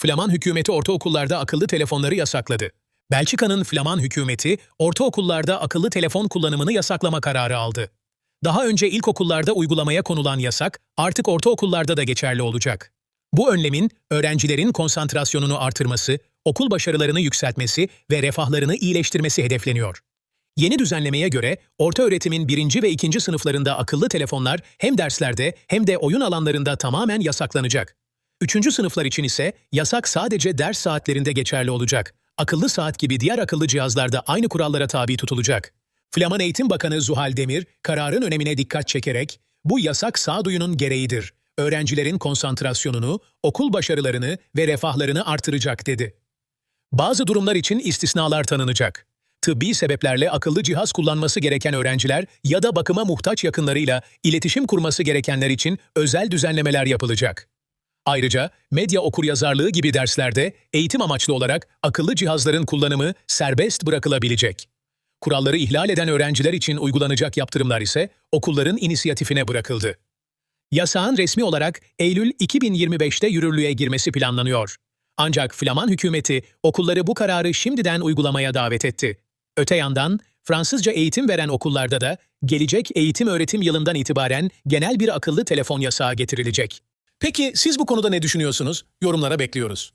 Flaman hükümeti ortaokullarda akıllı telefonları yasakladı. Belçika'nın Flaman hükümeti ortaokullarda akıllı telefon kullanımını yasaklama kararı aldı. Daha önce ilkokullarda uygulamaya konulan yasak artık ortaokullarda da geçerli olacak. Bu önlemin öğrencilerin konsantrasyonunu artırması, okul başarılarını yükseltmesi ve refahlarını iyileştirmesi hedefleniyor. Yeni düzenlemeye göre orta öğretimin birinci ve ikinci sınıflarında akıllı telefonlar hem derslerde hem de oyun alanlarında tamamen yasaklanacak. Üçüncü sınıflar için ise yasak sadece ders saatlerinde geçerli olacak. Akıllı saat gibi diğer akıllı cihazlarda aynı kurallara tabi tutulacak. Flaman Eğitim Bakanı Zuhal Demir, kararın önemine dikkat çekerek, bu yasak sağduyunun gereğidir. Öğrencilerin konsantrasyonunu, okul başarılarını ve refahlarını artıracak dedi. Bazı durumlar için istisnalar tanınacak. Tıbbi sebeplerle akıllı cihaz kullanması gereken öğrenciler ya da bakıma muhtaç yakınlarıyla iletişim kurması gerekenler için özel düzenlemeler yapılacak. Ayrıca medya okuryazarlığı gibi derslerde eğitim amaçlı olarak akıllı cihazların kullanımı serbest bırakılabilecek. Kuralları ihlal eden öğrenciler için uygulanacak yaptırımlar ise okulların inisiyatifine bırakıldı. Yasağın resmi olarak Eylül 2025'te yürürlüğe girmesi planlanıyor. Ancak Flaman hükümeti okulları bu kararı şimdiden uygulamaya davet etti. Öte yandan Fransızca eğitim veren okullarda da gelecek eğitim öğretim yılından itibaren genel bir akıllı telefon yasağı getirilecek. Peki siz bu konuda ne düşünüyorsunuz? Yorumlara bekliyoruz.